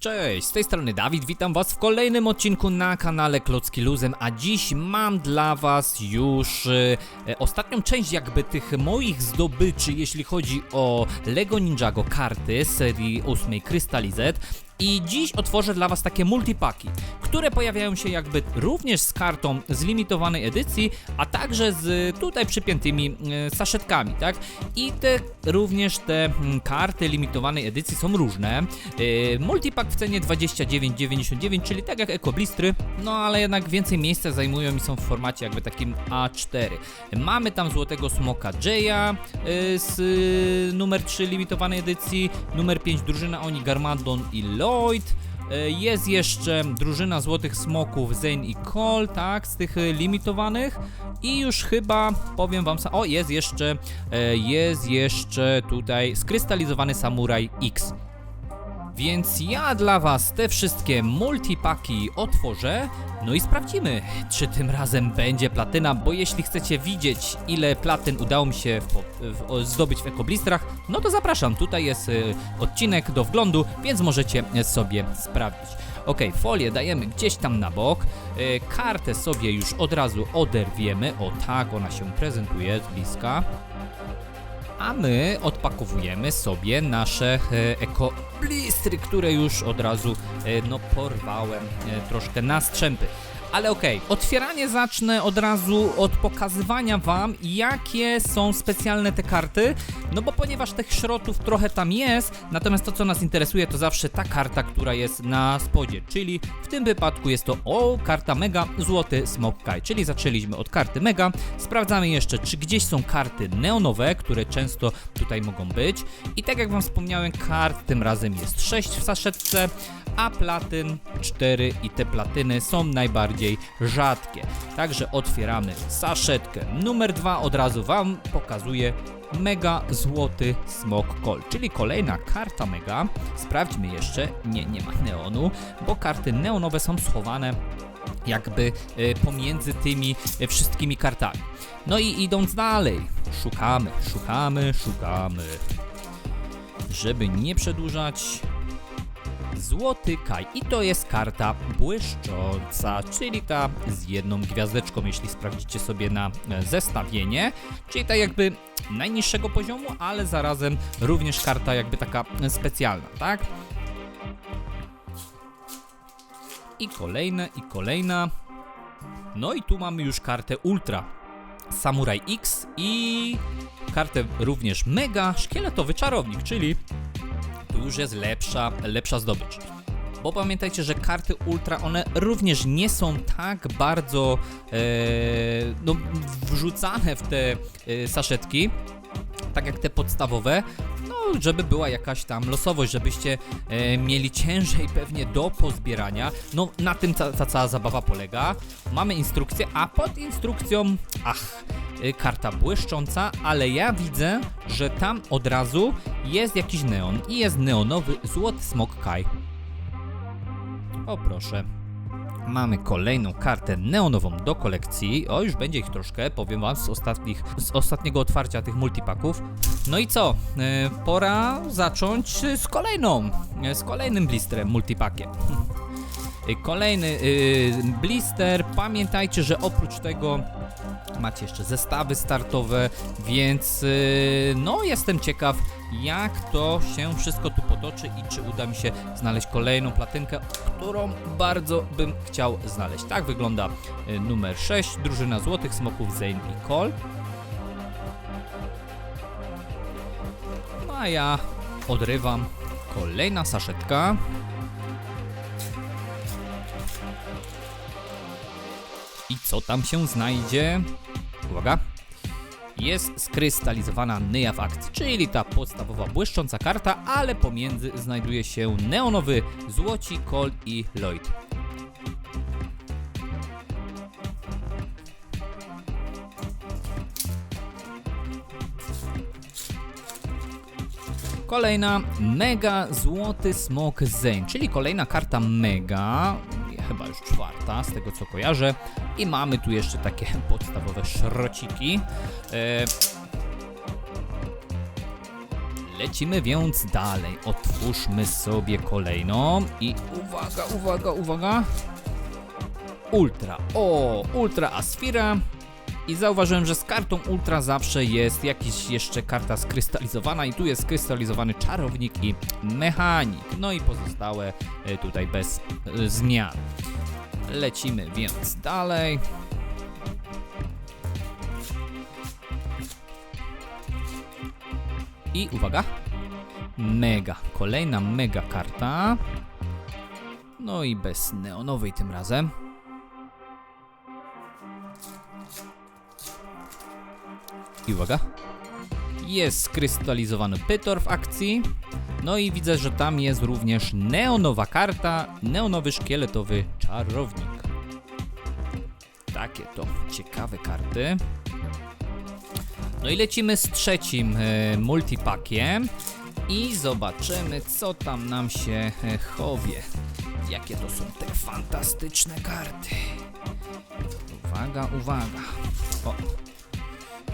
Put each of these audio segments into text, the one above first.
Cześć, z tej strony Dawid, witam was w kolejnym odcinku na kanale Klocki Luzem, a dziś mam dla was już e, e, ostatnią część jakby tych moich zdobyczy, jeśli chodzi o Lego Ninjago karty z serii 8 Crystalized. I dziś otworzę dla Was takie multipaki, które pojawiają się jakby również z kartą z limitowanej edycji, a także z tutaj przypiętymi e, saszetkami, tak? I te również te mm, karty limitowanej edycji są różne. E, multipak w cenie 29,99, czyli tak jak ekoblistry, no ale jednak więcej miejsca zajmują i są w formacie jakby takim A4. Mamy tam złotego smoka Jaya e, z numer 3 limitowanej edycji, numer 5 drużyna Oni Garmadon i Lloyd. E, Jest jeszcze drużyna Złotych Smoków Zane i Cole, tak, z tych e, limitowanych. I już chyba powiem wam, o jest jeszcze, e, jest jeszcze tutaj skrystalizowany Samuraj X. Więc ja dla Was te wszystkie multipaki otworzę, no i sprawdzimy, czy tym razem będzie platyna, bo jeśli chcecie widzieć, ile platyn udało mi się w, w, zdobyć w ekoblistrach, no to zapraszam, tutaj jest y, odcinek do wglądu, więc możecie sobie sprawdzić. Ok, folię dajemy gdzieś tam na bok, y, kartę sobie już od razu oderwiemy, o tak ona się prezentuje z bliska. A my odpakowujemy sobie nasze e, eko blistry, które już od razu e, no porwałem e, troszkę na strzępy. Ale okej, otwieranie zacznę od razu od pokazywania wam, jakie są specjalne te karty, no bo ponieważ tych szrotów trochę tam jest, natomiast to co nas interesuje to zawsze ta karta, która jest na spodzie, czyli w tym wypadku jest to o, karta Mega, złoty Smoke Kai, czyli zaczęliśmy od karty Mega, sprawdzamy jeszcze czy gdzieś są karty neonowe, które często tutaj mogą być. I tak jak wam wspomniałem, kart tym razem jest 6 w saszetce, a platyn 4 i te platyny są najbardziej rzadkie. Także otwieramy saszetkę. Numer 2 od razu Wam pokazuję Mega Złoty Smok Call, czyli kolejna karta Mega. Sprawdźmy jeszcze, nie, nie ma neonu, bo karty neonowe są schowane jakby e, pomiędzy tymi e, wszystkimi kartami. No i idąc dalej, szukamy, szukamy, szukamy. Żeby nie przedłużać, Złoty Kaj i to jest karta błyszcząca, czyli ta z jedną gwiazdeczką, jeśli sprawdzicie sobie na e, zestawienie, czyli ta jakby najniższego poziomu, ale zarazem również karta jakby taka e, specjalna, tak? I kolejne, i kolejna. No i tu mamy już kartę Ultra. Samurai X i kartę również Mega Szkieletowy Czarownik, czyli tu już jest lepsza, lepsza zdobycz. Bo pamiętajcie, że karty ultra, one również nie są tak bardzo e, no, wrzucane w te e, saszetki, tak jak te podstawowe, no żeby była jakaś tam losowość, żebyście e, mieli ciężej pewnie do pozbierania. No na tym ta, ta cała zabawa polega. Mamy instrukcję, a pod instrukcją, ach, karta błyszcząca, ale ja widzę, że tam od razu jest jakiś neon i jest neonowy złoty smok Kai. O proszę. Mamy kolejną kartę neonową do kolekcji. O, już będzie ich troszkę, powiem wam, z, ostatnich, z ostatniego otwarcia tych multipaków. No i co? E, pora zacząć z kolejną, e, z kolejnym blistrem multipakiem. Y, Kolejny y, blister. Pamiętajcie, że oprócz tego macie jeszcze zestawy startowe, więc y, no jestem ciekaw, jak to się wszystko tu potoczy i czy uda mi się znaleźć kolejną platynkę, którą bardzo bym chciał znaleźć. Tak wygląda y, numer 6, drużyna Złotych Smoków Zane i Cole. A ja odrywam kolejna saszetka. I co tam się znajdzie? Uwaga. Jest skrystalizowana akcji, czyli ta podstawowa błyszcząca karta, ale pomiędzy znajduje się neonowy Złoci, Cole i Lloyd. Kolejna Mega Złoty Smok Zane, czyli kolejna karta Mega, chyba już czwarta z tego co kojarzę. I mamy tu jeszcze takie podstawowe szrociki. E, Lecimy więc dalej. Otwórzmy sobie kolejną i uwaga, uwaga, uwaga. Ultra. O, Ultra Asfira. I zauważyłem, że z kartą Ultra zawsze jest jakiś jeszcze karta skrystalizowana i tu jest skrystalizowany czarownik i mechanik. No i pozostałe e, tutaj bez e, zmian. Lecimy więc dalej. I uwaga. Mega. Kolejna mega karta. No i bez neonowej tym razem. I uwaga. Jest skrystalizowany Pytor w akcji. No i widzę, że tam jest również neonowa karta, neonowy szkieletowy czarownik. Takie to ciekawe karty. No i lecimy z trzecim e, multipakiem i zobaczymy, co tam nam się e, chowie. Jakie to są te fantastyczne karty. Uwaga, uwaga. O.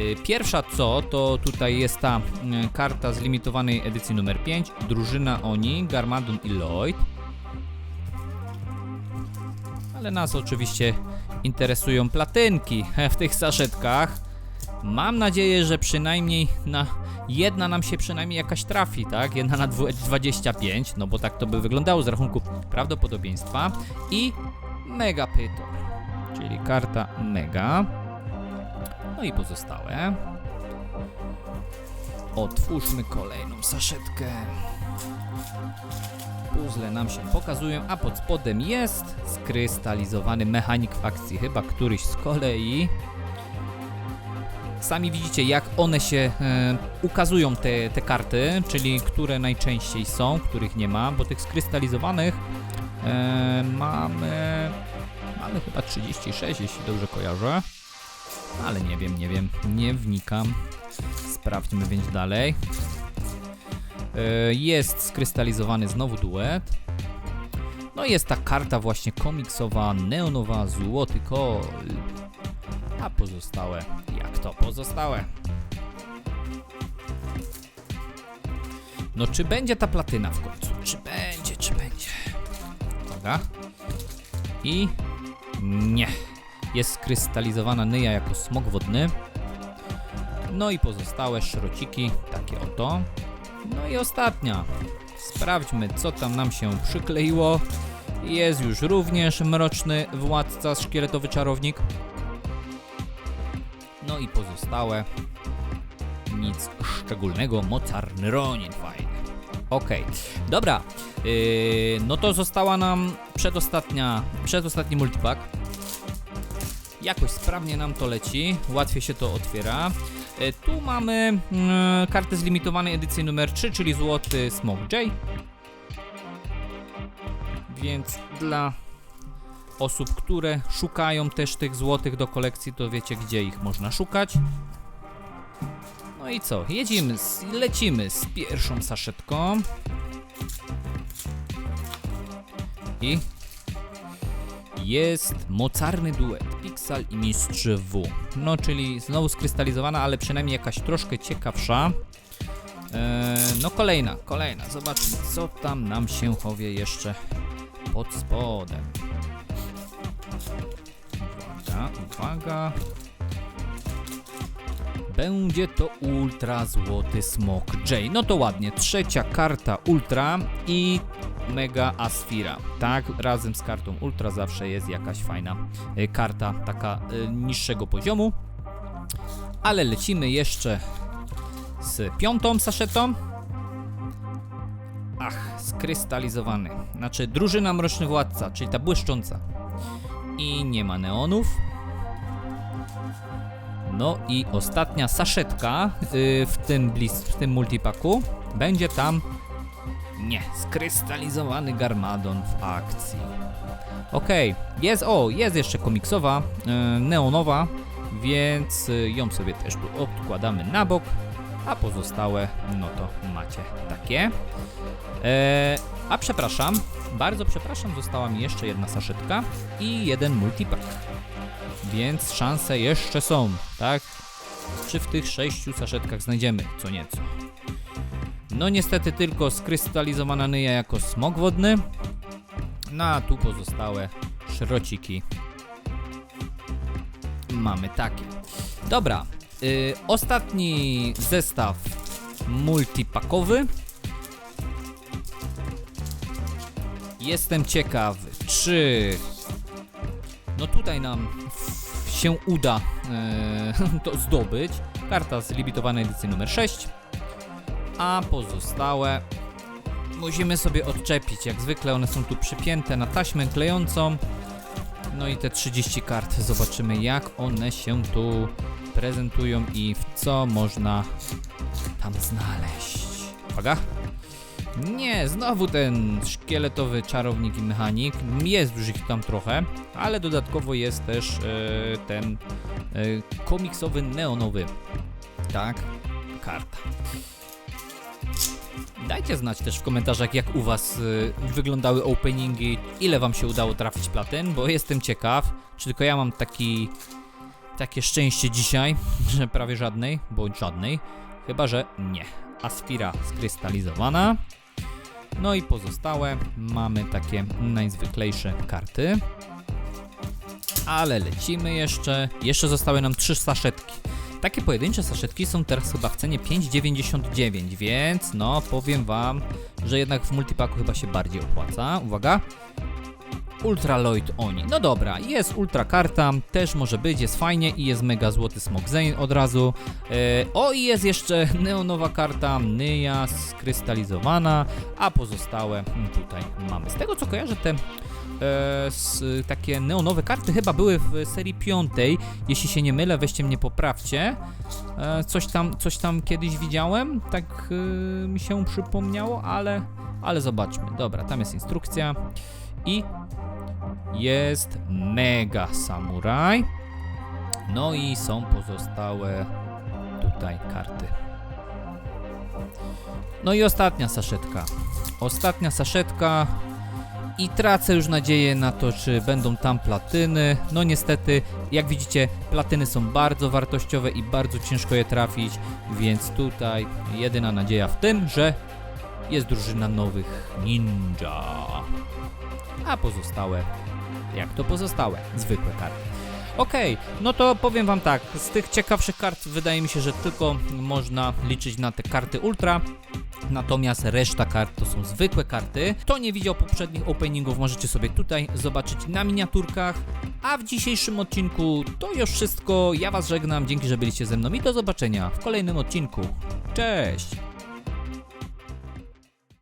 Y, Pierwsza co, to tutaj jest ta y, karta z limitowanej edycji numer 5, drużyna Oni, Garmadon i Lloyd. Ale nas oczywiście interesują platynki w tych saszetkach. Mam nadzieję, że przynajmniej na jedna nam się przynajmniej jakaś trafi, tak? Jedna na dwu- 25, no bo tak to by wyglądało z rachunku prawdopodobieństwa. I Mega Pytor, czyli karta Mega. No i pozostałe. Otwórzmy kolejną saszetkę. Puzzle nam się pokazują, a pod spodem jest skrystalizowany mechanik w akcji, chyba któryś z kolei. Sami widzicie, jak one się e, ukazują, te, te karty, czyli które najczęściej są, których nie ma, bo tych skrystalizowanych e, mamy, mamy chyba 36, jeśli dobrze kojarzę. Ale nie wiem, nie wiem, nie wnikam. Sprawdźmy więc dalej. E, Jest skrystalizowany znowu duet. No jest ta karta właśnie komiksowa, neonowa, złoty kol. A pozostałe, jak to pozostałe? No czy będzie ta platyna w końcu? Czy będzie, czy będzie? Uwaga. I nie. Jest skrystalizowana nyja jako smok wodny. No i pozostałe szrociki, takie oto. No i ostatnia. Sprawdźmy, co tam nam się przykleiło. Jest już również mroczny władca, szkieletowy czarownik. No i pozostałe. Nic szczególnego, mocarny Ronin, fajny. Okej, dobra. Yy, no to została nam przedostatnia, przedostatni multipack. Jakoś sprawnie nam to leci, łatwiej się to otwiera. E, Tu mamy mm, kartę z limitowanej edycji numer 3, czyli złoty Smoke J. Więc dla osób, które szukają też tych złotych do kolekcji, to wiecie gdzie ich można szukać. No i co? Jedziemy, z, lecimy z pierwszą saszetką. I jest mocarny duet Pixel i Mistrz W. No, czyli znowu skrystalizowana, ale przynajmniej jakaś troszkę ciekawsza. Eee, no, kolejna, kolejna. Zobaczmy, co tam nam się chowie jeszcze pod spodem. Uwaga, uwaga. Będzie to Ultra Złoty Smok J. No to ładnie. Trzecia karta Ultra i Mega Asfira. Tak, razem z kartą Ultra zawsze jest jakaś fajna y, karta, taka y, niższego poziomu. Ale lecimy jeszcze z piątą saszetą. Ach, skrystalizowany. Znaczy, drużyna Mroczny Władca, czyli ta błyszcząca. I nie ma neonów. No i ostatnia saszetka y, w tym blis, w tym multipaku. Będzie tam nie, skrystalizowany Garmadon w akcji. Okej, jest, o, jest jeszcze komiksowa, y, neonowa, więc y, ją sobie też tu odkładamy na bok, a pozostałe, no to macie takie. E, a przepraszam, bardzo przepraszam, została mi jeszcze jedna saszetka i jeden multipack. Więc szanse jeszcze są, tak? Czy w tych sześciu saszetkach znajdziemy co nieco? No niestety tylko skrystalizowana nyja jako smok wodny. No a tu pozostałe szrociki. Mamy takie. Dobra, y, ostatni zestaw multipakowy. Jestem ciekaw, czy no tutaj nam się uda e, to zdobyć. Karta z limitowanej edycji numer 6. A pozostałe musimy sobie odczepić. Jak zwykle one są tu przypięte na taśmę klejącą. No i te 30 kart. Zobaczymy jak one się tu prezentują i w co można tam znaleźć. Uwaga. Nie, znowu ten szkieletowy czarownik i mechanik. Jest już ich tam trochę, ale dodatkowo jest też e, ten e, komiksowy neonowy. Tak, karta. Dajcie znać też w komentarzach, jak u Was y, wyglądały openingi, ile Wam się udało trafić platyn, bo jestem ciekaw, czy tylko ja mam taki, takie szczęście dzisiaj, że prawie żadnej, bądź żadnej, chyba że nie. Asfira skrystalizowana. No i pozostałe mamy takie najzwyklejsze karty. Ale lecimy jeszcze. Jeszcze zostały nam trzy saszetki. Takie pojedyncze saszetki są teraz chyba w cenie 5,99, więc no powiem wam, że jednak w multipaku chyba się bardziej opłaca. Uwaga. Ultra Lloyd Oni. No dobra, jest ultra karta, też może być, jest fajnie i jest mega złoty Smok Zane od razu. E, o i jest jeszcze neonowa karta, Nyja skrystalizowana, a pozostałe tutaj mamy. Z tego co kojarzę, te e, takie neonowe karty chyba były w serii piątej, jeśli się nie mylę, weźcie mnie poprawcie. E, coś, tam, coś tam kiedyś widziałem, tak e, mi się przypomniało, ale, ale zobaczmy. Dobra, tam jest instrukcja i jest mega samuraj. No i są pozostałe tutaj karty. No i ostatnia saszetka. Ostatnia saszetka i tracę już nadzieję na to, czy będą tam platyny. No niestety, jak widzicie, platyny są bardzo wartościowe i bardzo ciężko je trafić, więc tutaj jedyna nadzieja w tym, że jest drużyna nowych ninja. A pozostałe, jak to pozostałe, zwykłe karty. Okej, no to powiem wam tak, z tych ciekawszych kart wydaje mi się, że tylko można liczyć na te karty ultra. Natomiast reszta kart to są zwykłe karty. Kto nie widział poprzednich openingów, możecie sobie tutaj zobaczyć na miniaturkach. A w dzisiejszym odcinku to już wszystko. Ja Was żegnam. Dzięki, że byliście ze mną i do zobaczenia w kolejnym odcinku. Cześć!